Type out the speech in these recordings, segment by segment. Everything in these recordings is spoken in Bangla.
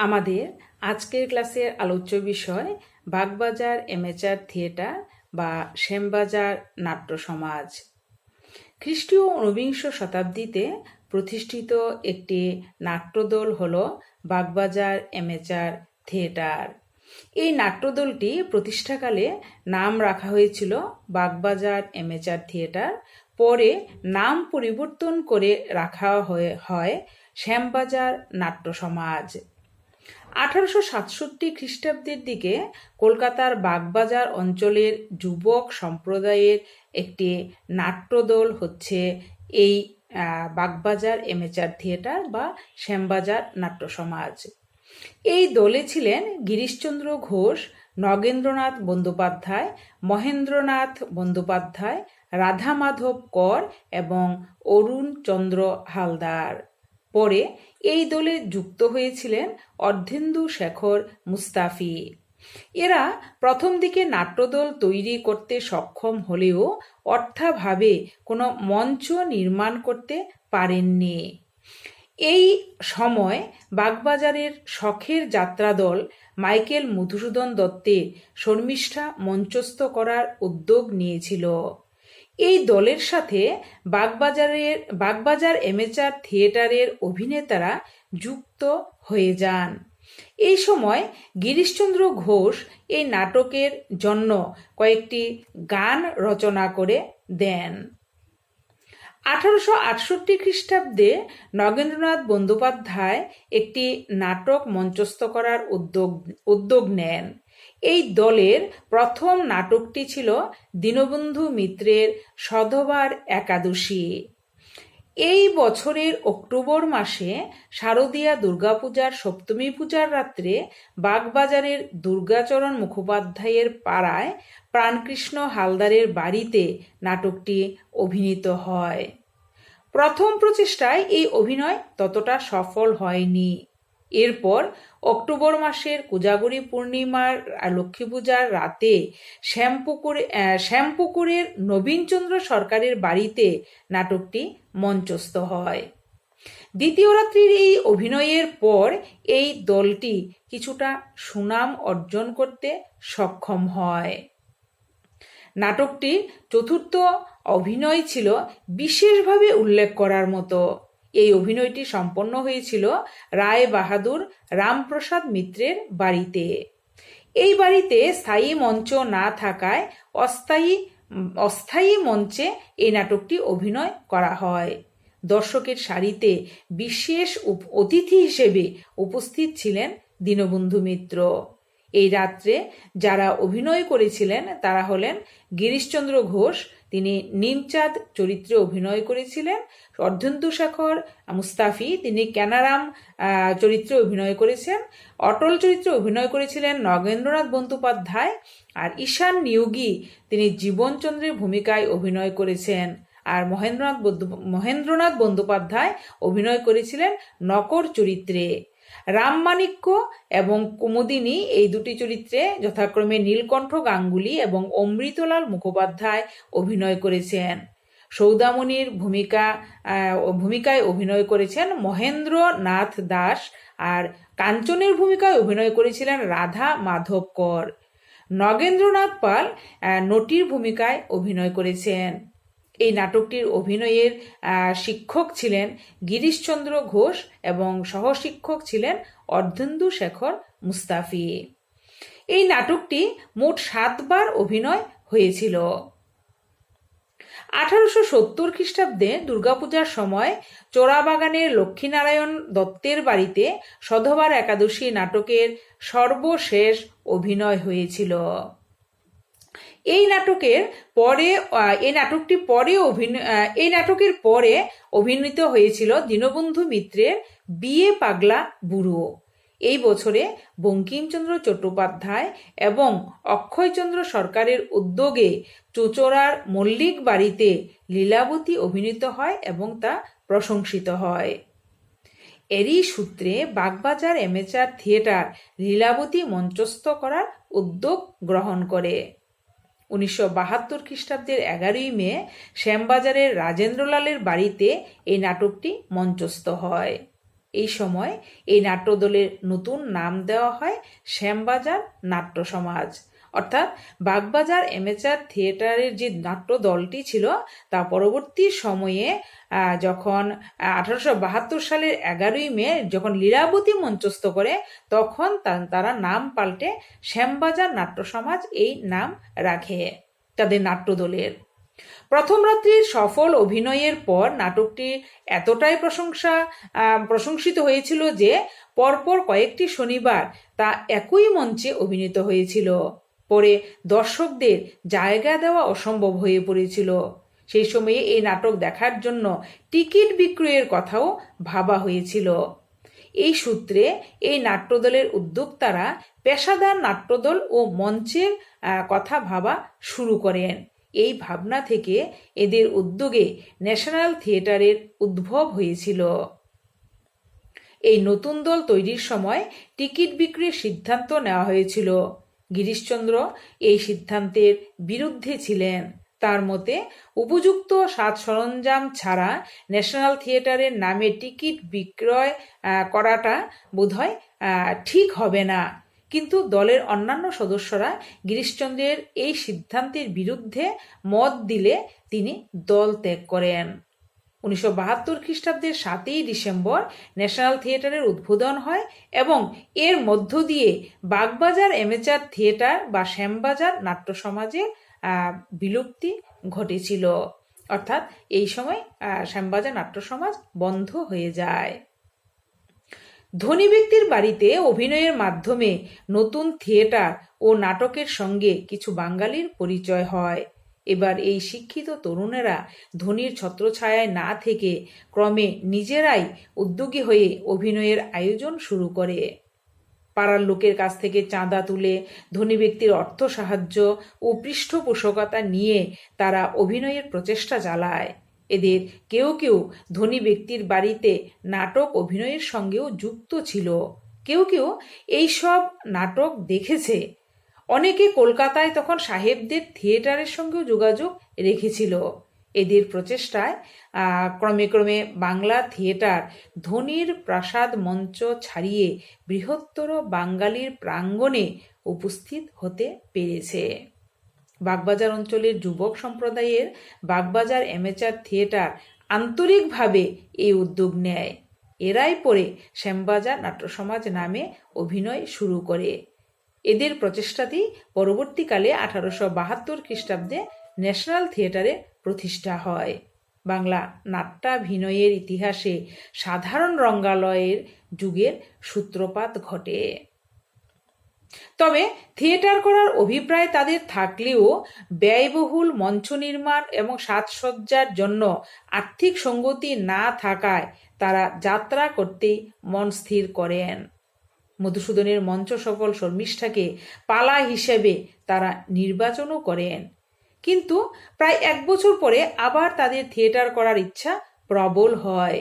আমাদের আজকের ক্লাসের আলোচ্য বিষয় বাগবাজার এমেচার থিয়েটার বা শ্যামবাজার নাট্য সমাজ খ্রিস্টীয় ঊনবিংশ শতাব্দীতে প্রতিষ্ঠিত একটি নাট্যদল হল বাগবাজার এমেচার থিয়েটার। এই নাট্যদলটি প্রতিষ্ঠাকালে নাম রাখা হয়েছিল বাগবাজার এমেচার থিয়েটার। পরে নাম পরিবর্তন করে রাখা হয়ে, হয় শ্যামবাজার নাট্য সমাজ আঠারোশো সাতষট্টি খ্রিস্টাব্দের দিকে কলকাতার বাগবাজার অঞ্চলের যুবক সম্প্রদায়ের একটি নাট্যদল হচ্ছে এই বাগবাজার এমেচার থিয়েটার বা শ্যামবাজার নাট্য সমাজ। এই দলে ছিলেন গিরিশচন্দ্র ঘোষ, নগেন্দ্রনাথ বন্দ্যোপাধ্যায়, মহেন্দ্রনাথ বন্দ্যোপাধ্যায় রাধা মাধব কর এবং অরুণ চন্দ্র হালদার। পরে এই দলে যুক্ত হয়েছিলেন অর্ধেন্দু শেখর মুস্তাফি। এরা প্রথম দিকে নাট্যদল তৈরি করতে সক্ষম হলেও অর্থাভাবে কোনো মঞ্চ নির্মাণ করতে পারেননি। এই সময় বাগবাজারের শখের যাত্রাদল মাইকেল মধুসূদন দত্তের শর্মিষ্ঠা মঞ্চস্থ করার উদ্যোগ নিয়েছিল। এই দলের সাথে বাগবাজারের, বাগবাজার এমেচার থিয়েটারের অভিনেতারা যুক্ত হয়ে যান। এই সময় গিরিশচন্দ্র ঘোষ এই নাটকের জন্য কয়েকটি গান রচনা করে দেন। আঠারোশো আটষট্টি খ্রিস্টাব্দে নগেন্দ্রনাথ বন্দ্যোপাধ্যায় একটি নাটক মঞ্চস্থ করার উদ্যোগ উদ্যোগ নেন। এই দলের প্রথম নাটকটি ছিল দীনবন্ধু মিত্রের সধবার একাদশী। এই বছরের অক্টোবর মাসে শারদীয়া দুর্গাপূজার সপ্তমী পূজার রাত্রে বাগবাজারের দুর্গাচরণ মুখোপাধ্যায়ের পাড়ায় প্রাণকৃষ্ণ হালদারের বাড়িতে নাটকটি অভিনীত হয়। প্রথম প্রচেষ্টায় এই অভিনয় ততটা সফল হয়নি। এরপর অক্টোবর মাসের কোজাগরী পূর্ণিমার লক্ষ্মী পূজার রাতে শ্যামপুকুরে শ্যামপুকুরের নবীনচন্দ্র সরকারের বাড়িতে নাটকটি মঞ্চস্থ হয়। দ্বিতীয় রাত্রির এই অভিনয়ের পর এই দলটি কিছুটা সুনাম অর্জন করতে সক্ষম হয়। নাটকটির চতুর্থ অভিনয় ছিল বিশেষভাবে উল্লেখ করার মতো। এই অভিনয়টি সম্পন্ন হয়েছিল রায় বাহাদুর রামপ্রসাদ মিত্রের বাড়িতে। এই বাড়িতে স্থায়ী মঞ্চ না থাকায় অস্থায়ী অস্থায়ী মঞ্চে এই নাটকটি অভিনয় করা হয়। দর্শকের সারিতে বিশেষ অতিথি হিসেবে উপস্থিত ছিলেন দীনবন্ধু মিত্র। এই রাত্রে যারা অভিনয় করেছিলেন তারা হলেন গিরিশচন্দ্র ঘোষ তিনি নিমচাঁদ চরিত্রে অভিনয় করেছিলেন। অর্ধেন্দু শেখর মুস্তাফি, তিনি ক্যানারাম চরিত্রে অভিনয় করেছেন। অটল চরিত্রে অভিনয় করেছিলেন নগেন্দ্রনাথ বন্দ্যোপাধ্যায়। আর ঈশান নিয়োগী তিনি জীবনচন্দ্রের ভূমিকায় অভিনয় করেছেন। আর মহেন্দ্রনাথ মহেন্দ্রনাথ বন্দ্যোপাধ্যায় অভিনয় করেছিলেন নকর চরিত্রে। রামমাণিক্য এবং কুমুদিনী এই দুটি চরিত্রে যথাক্রমে নীলকণ্ঠ গাঙ্গুলি এবং অমৃতলাল মুখোপাধ্যায় অভিনয় করেছেন। সৌদামণির ভূমিকা ভূমিকায় অভিনয় করেছেন মহেন্দ্র নাথ দাস আর কাঞ্চনের ভূমিকায় অভিনয় করেছিলেন রাধা মাধব কর নগেন্দ্রনাথ পাল নটির ভূমিকায় অভিনয় করেছেন। এই নাটকটির অভিনয়ের শিক্ষক ছিলেন গিরিশচন্দ্র ঘোষ এবং সহশিক্ষক ছিলেন অর্ধেন্দু শেখর মুস্তাফি। এই নাটকটি মোট সাতবার অভিনয় হয়েছিল। আঠারোশো সত্তর খ্রিস্টাব্দে দুর্গাপূজার সময় চোরাবাগানের লক্ষ্মীনারায়ণ দত্তের বাড়িতে সধবার একাদশী নাটকের সর্বশেষ অভিনয় হয়েছিল। এই নাটকের পরে এই নাটকটি পরে অভিনয় এই নাটকের পরে অভিনীত হয়েছিল দীনবন্ধু মিত্রের বিয়ে পাগলা বুড়ো। এই বছরে বঙ্কিমচন্দ্র চট্টোপাধ্যায় এবং অক্ষয়চন্দ্র সরকারের উদ্যোগে চুচড়ার মল্লিক বাড়িতে লীলাবতী অভিনীত হয় এবং তা প্রশংসিত হয়। এরই সূত্রে বাগবাজার এমেচার থিয়েটার লীলাবতী মঞ্চস্থ করার উদ্যোগ গ্রহণ করে। উনিশশো বাহাত্তর খ্রিস্টাব্দের এগারোই মে শ্যামবাজারের রাজেন্দ্রলালের বাড়িতে এই নাটকটি মঞ্চস্থ হয়। এই সময় এই নাট্যদলের নতুন নাম দেওয়া হয় শ্যামবাজার নাট্য সমাজ অর্থাৎ বাগবাজার এমেচার থিয়েটারের যে নাট্য দলটি ছিল, তা পরবর্তী সময়ে যখন আঠারোশো বাহাত্তর সালের এগারোই মে যখন লীলাবতী মঞ্চস্থ করে, তখন তারা নাম পাল্টে শ্যামবাজার নাট্য সমাজ এই নাম রাখে তাদের নাট্যদলের প্রথম রাত্রির সফল অভিনয়ের পর নাটকটি এতটাই প্রশংসা প্রশংসিত হয়েছিল যে, পরপর কয়েকটি শনিবার তা একই মঞ্চে অভিনীত হয়েছিল। পরে দর্শকদের জায়গা দেওয়া অসম্ভব হয়ে পড়েছিল। সেই সময়ে এই নাটক দেখার জন্য টিকিট বিক্রয়ের কথাও ভাবা হয়েছিল। এই সূত্রে এই নাট্যদলের উদ্যোক্তারা পেশাদার নাট্যদল ও মঞ্চের কথা ভাবা শুরু করেন। এই ভাবনা থেকে এদের উদ্যোগে ন্যাশনাল থিয়েটারের উদ্ভব হয়েছিল। এই নতুন দল তৈরির সময় টিকিট বিক্রির সিদ্ধান্ত নেওয়া হয়েছিল। গিরিশচন্দ্র এই সিদ্ধান্তের বিরুদ্ধে ছিলেন। তার মতে, উপযুক্ত সাজ সরঞ্জাম ছাড়া ন্যাশনাল থিয়েটারের নামে টিকিট বিক্রয় করাটা বোধহয় ঠিক হবে না। কিন্তু দলের অন্যান্য সদস্যরা গিরিশচন্দ্রের এই সিদ্ধান্তের বিরুদ্ধে মত দিলে তিনি দল ত্যাগ করেন। উনিশশো বাহাত্তর খ্রিস্টাব্দের সাতই ডিসেম্বর ন্যাশনাল থিয়েটারের উদ্বোধন হয় এবং এর মধ্য দিয়ে বাগবাজার এমেচার থিয়েটার বা শ্যামবাজার নাট্য সমাজের বিলুপ্তি ঘটেছিল। অর্থাৎ এই সময় শ্যামবাজার নাট্য সমাজ বন্ধ হয়ে যায়। ধনী ব্যক্তির বাড়িতে অভিনয়ের মাধ্যমে নতুন থিয়েটার ও নাটকের সঙ্গে কিছু বাঙালির পরিচয় হয়। এবার এই শিক্ষিত তরুণেরা ধনীর ছত্রছায়ায় না থেকে ক্রমে নিজেরাই উদ্যোগী হয়ে অভিনয়ের আয়োজন শুরু করে। পাড়ার লোকের কাছ থেকে চাঁদা তুলে ধনী ব্যক্তির অর্থ সাহায্য ও পৃষ্ঠপোষকতা নিয়ে তারা অভিনয়ের প্রচেষ্টা চালায়। এদের কেউ কেউ ধনী ব্যক্তির বাড়িতে নাটক অভিনয়ের সঙ্গেও যুক্ত ছিল। কেউ কেউ এইসব নাটক দেখেছে। অনেকে কলকাতায় তখন সাহেবদের থিয়েটারের সঙ্গেও যোগাযোগ রেখেছিল। এদের প্রচেষ্টায় ক্রমে ক্রমে বাংলা থিয়েটার ধনির প্রাসাদ মঞ্চ ছাড়িয়ে বৃহত্তর বাঙালির প্রাঙ্গণে উপস্থিত হতে পেরেছে। বাগবাজার অঞ্চলের যুবক সম্প্রদায়ের বাগবাজার অ্যামেচার থিয়েটার আন্তরিকভাবে এই উদ্যোগ নেয়। এরাই পরে শ্যামবাজার নাট্য সমাজ নামে অভিনয় শুরু করে। এদের প্রচেষ্টাতেই পরবর্তীকালে আঠারোশো বাহাত্তর খ্রিস্টাব্দে ন্যাশনাল থিয়েটারে প্রতিষ্ঠা হয়। বাংলা নাট্যাভিনয়ের ইতিহাসে সাধারণ রঙ্গালয়ের যুগের সূত্রপাত ঘটে। তবে থিয়েটার করার অভিপ্রায় তাদের থাকলেও ব্যয়বহুল মঞ্চ নির্মাণ এবং সাজসজ্জার জন্য আর্থিক সঙ্গতি না থাকায় তারা যাত্রা করতেই মন স্থির করেন। মধুসূদনের মঞ্চ সফল শর্মিষ্ঠাকে পালা হিসেবে তারা নির্বাচনও করেন। কিন্তু প্রায় এক বছর পরে আবার তাদের থিয়েটার করার ইচ্ছা প্রবল হয়।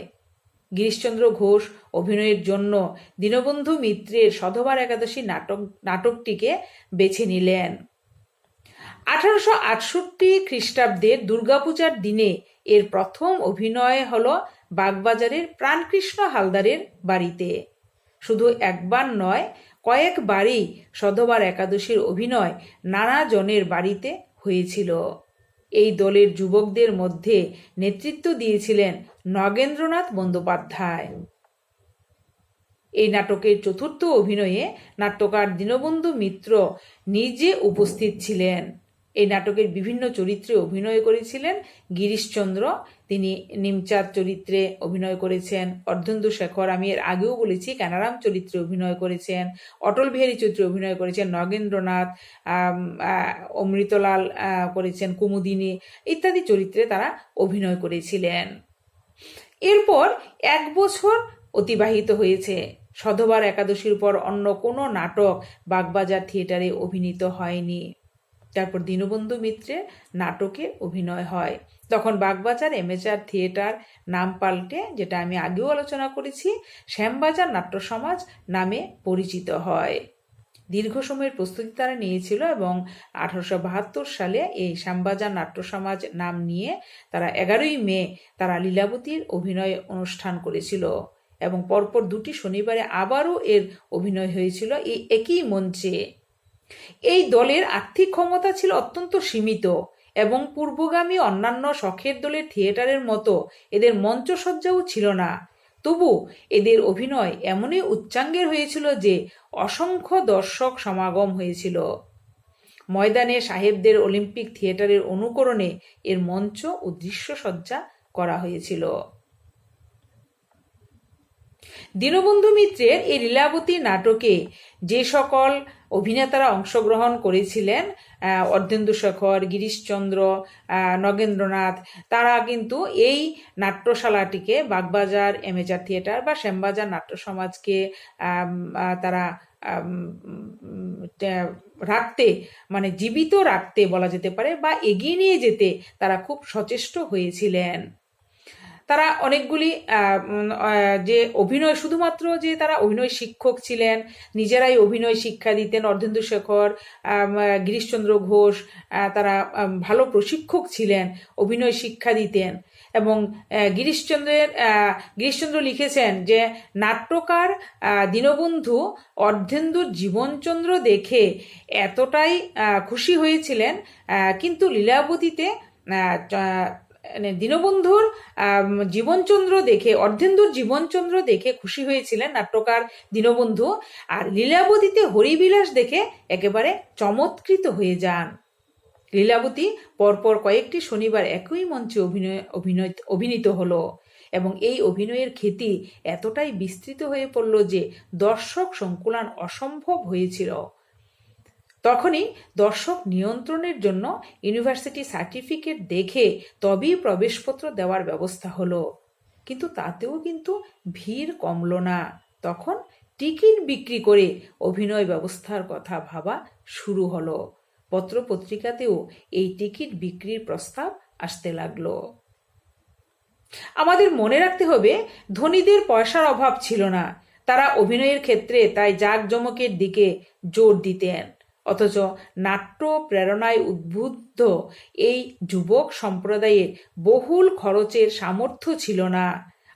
গিরিশচন্দ্র ঘোষ অভিনয়ের জন্য দীনবন্ধু মিত্রের সধবার একাদশী নাটক, নাটকটিকে বেছে নিলেন। আঠারোশো আটষট্টি খ্রিস্টাব্দের দুর্গাপূজার দিনে এর প্রথম অভিনয় হল বাগবাজারের প্রাণকৃষ্ণ হালদারের বাড়িতে। শুধু একবার নয়, কয়েকবারই সধবার একাদশীর অভিনয় নানা জনের বাড়িতে হয়েছিল। এই দলের যুবকদের মধ্যে নেতৃত্ব দিয়েছিলেন নগেন্দ্রনাথ বন্দ্যোপাধ্যায়। এই নাটকের চতুর্থ অভিনয়ে নাট্যকার দীনবন্ধু মিত্র নিজে উপস্থিত ছিলেন। এই নাটকের বিভিন্ন চরিত্রে অভিনয় করেছিলেন গিরিশচন্দ্র তিনি নিমচাঁদ চরিত্রে অভিনয় করেছেন, অর্ধেন্দু শেখর। আমি এর আগেও বলেছি, কানারাম চরিত্রে অভিনয় করেছেন, অটল বিহারী চরিত্রে অভিনয় করেছেন, নগেন্দ্রনাথ অমৃতলাল করেছেন, কুমুদিনী ইত্যাদি চরিত্রে তারা অভিনয় করেছিলেন। এরপর এক বছর অতিবাহিত হয়েছে। সধবার একাদশীর পর অন্য কোনো নাটক বাগবাজার থিয়েটারে অভিনীত হয়নি। তারপর দীনবন্ধু মিত্রের নাটকে অভিনয় হয়। তখন বাগবাজার এমেচার থিয়েটার নাম পাল্টে, যেটা আমি আগেও আলোচনা করেছি, শ্যামবাজার নাট্য সমাজ নামে পরিচিত হয়। দীর্ঘ সময়ের প্রস্তুতি তারা নিয়েছিল এবং আঠারোশো বাহাত্তর সালে এই শ্যামবাজার নাট্য সমাজ নাম নিয়ে তারা এগারোই মে তারা লীলাবতীর অভিনয় অনুষ্ঠান করেছিল এবং পরপর দুটি শনিবারে আবারও এর অভিনয় হয়েছিল এই একই মঞ্চে। এই দলের আর্থিক ক্ষমতা ছিল অত্যন্ত সীমিত এবং পূর্বগামী অন্যান্য শখের দলের থিয়েটারের মতো এদের মঞ্চসজ্জাও ছিল না। তবু এদের অভিনয় এমনই উচ্চাঙ্গের হয়েছিল যে অসংখ্য দর্শক সমাগম হয়েছিল। ময়দানে সাহেবদের অলিম্পিক থিয়েটারের অনুকরণে এর মঞ্চ ও দৃশ্যসজ্জা করা হয়েছিল। দীনবন্ধু মিত্রের এই লীলাবতী নাটকে যে সকল অভিনেতারা অংশগ্রহণ করেছিলেন অর্ধেন্দু শেখর গিরিশচন্দ্র নগেন্দ্রনাথ। তারা কিন্তু এই নাট্যশালাটিকে বাগবাজার এমেচার থিয়েটার বা শ্যামবাজার নাট্য সমাজকে তারা রাখতে মানে জীবিত রাখতে বলা যেতে পারে বা এগিয়ে নিয়ে যেতে তারা খুব সচেষ্ট হয়েছিলেন। তারা অনেকগুলি যে অভিনয়, শুধুমাত্র যে তারা অভিনয় শিক্ষক ছিলেন, নিজেরাই অভিনয় শিক্ষা দিতেন, অর্ধেন্দু শেখর গিরিশচন্দ্র ঘোষ তারা ভালো প্রশিক্ষক ছিলেন, অভিনয় শিক্ষা দিতেন। এবং গিরিশচন্দ্রের গিরিশচন্দ্র লিখেছেন যে, নাট্যকার দীনবন্ধু অর্ধেন্দুর জীবনচন্দ্র দেখে এতটাই খুশি হয়েছিলেন কিন্তু লীলাবতীতে মানে দীনবন্ধুর জীবনচন্দ্র দেখে, অর্ধেন্দুর জীবনচন্দ্র দেখে খুশি হয়েছিলেন নাট্যকার দীনবন্ধু। আর লীলাবতীতে হরিবিলাস দেখে একেবারে চমৎকৃত হয়ে যান। লীলাবতী পরপর কয়েকটি শনিবার একই মঞ্চে অভিনয় অভিনয়, অভিনীত হলো এবং এই অভিনয়ের খ্যাতি এতটাই বিস্তৃত হয়ে পড়ল যে দর্শক সংকুলান অসম্ভব হয়েছিল। তখনই দর্শক নিয়ন্ত্রণের জন্য ইউনিভার্সিটি সার্টিফিকেট দেখে তবেই প্রবেশপত্র দেওয়ার ব্যবস্থা হলো। কিন্তু তাতেও কিন্তু ভিড় কমল না। তখন টিকিট বিক্রি করে অভিনয় ব্যবস্থার কথা ভাবা শুরু হলো। পত্রপত্রিকাতেও এই টিকিট বিক্রির প্রস্তাব আসতে লাগল। আমাদের মনে রাখতে হবে, ধনীদের পয়সার অভাব ছিল না। তারা অভিনয়ের ক্ষেত্রে তাই জাঁকজমকের দিকে জোর দিতেন। অথচ নাট্য প্রেরণায় উদ্বুদ্ধ এই যুবক সম্প্রদায়ের বহুল খরচের সামর্থ্য ছিল না।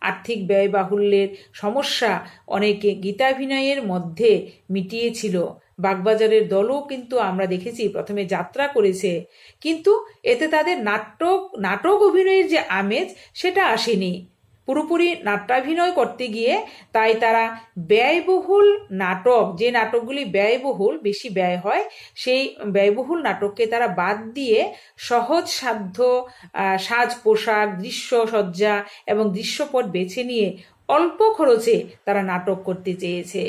আর্থিক ব্যয়বাহুল্যের সমস্যা অনেকে গীতাভিনয়ের মধ্যে মিটিয়েছিল। বাগবাজারের দলও কিন্তু আমরা দেখেছি প্রথমে যাত্রা করেছে। কিন্তু এতে তাদের নাটক নাটক অভিনয়ের যে আমেজ, সেটা আসেনি। পুরোপুরি নাট্যাভিনয় করতে গিয়ে তাই তারা ব্যয়বহুল নাটক, যে নাটকগুলি ব্যয়বহুল, বেশি ব্যয় হয়, সেই ব্যয়বহুল নাটককে তারা বাদ দিয়ে সহজ সাধ্য সাজ পোশাক দৃশ্যসজ্জা এবং দৃশ্যপট বেছে নিয়ে অল্প খরচে তারা নাটক করতে চেয়েছে।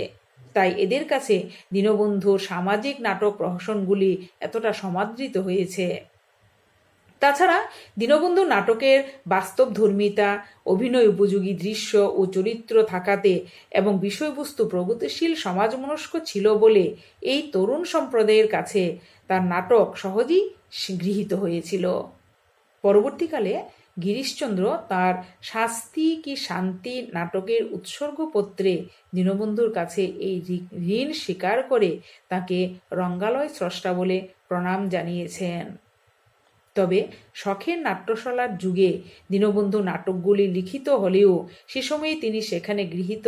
তাই এদের কাছে দীনবন্ধুর সামাজিক নাটক প্রহসনগুলি এতটা সমাদৃত হয়েছে। তাছাড়া দীনবন্ধু নাটকের বাস্তব ধর্মিতা অভিনয় উপযোগী দৃশ্য ও চরিত্র থাকাতে এবং বিষয়বস্তু প্রগতিশীল সমাজমনস্ক ছিল বলে এই তরুণ সম্প্রদায়ের কাছে তার নাটক সহজেই গৃহীত হয়েছিল। পরবর্তীকালে গিরিশচন্দ্র তার শাস্তি কি শান্তি নাটকের উৎসর্গপত্রে দীনবন্ধুর কাছে এই ঋণ স্বীকার করে তাকে রঙ্গালয় স্রষ্টা বলে প্রণাম জানিয়েছেন। তবে শখের নাট্যশালার যুগে দীনবন্ধু নাটকগুলি লিখিত হলেও সে সময়ে তিনি সেখানে গৃহীত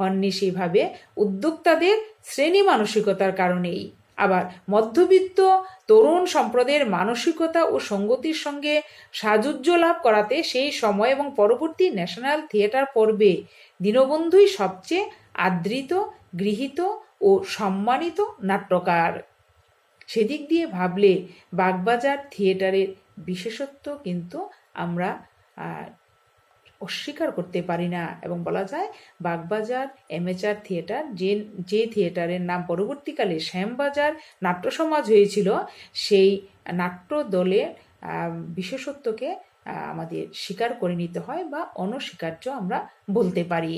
হননি সেভাবে উদ্যোক্তাদের শ্রেণি মানসিকতার কারণেই। আবার মধ্যবিত্ত তরুণ সম্প্রদায়ের মানসিকতা ও সঙ্গতির সঙ্গে সাযুজ্য লাভ করাতে সেই সময় এবং পরবর্তী ন্যাশনাল থিয়েটার পর্বে দীনবন্ধুই সবচেয়ে আদৃত, গৃহীত ও সম্মানিত নাট্যকার। সেদিক দিয়ে ভাবলে বাগবাজার থিয়েটারের বিশেষত্ব কিন্তু আমরা অস্বীকার করতে পারি না। এবং বলা যায়, বাগবাজার এমেচার থিয়েটার যে যে থিয়েটারের নাম পরবর্তীকালে শ্যামবাজার নাট্য সমাজ হয়েছিল, সেই নাট্য দলের বিশেষত্বকে আমাদের স্বীকার করে নিতে হয় বা অনস্বীকার্য আমরা বলতে পারি।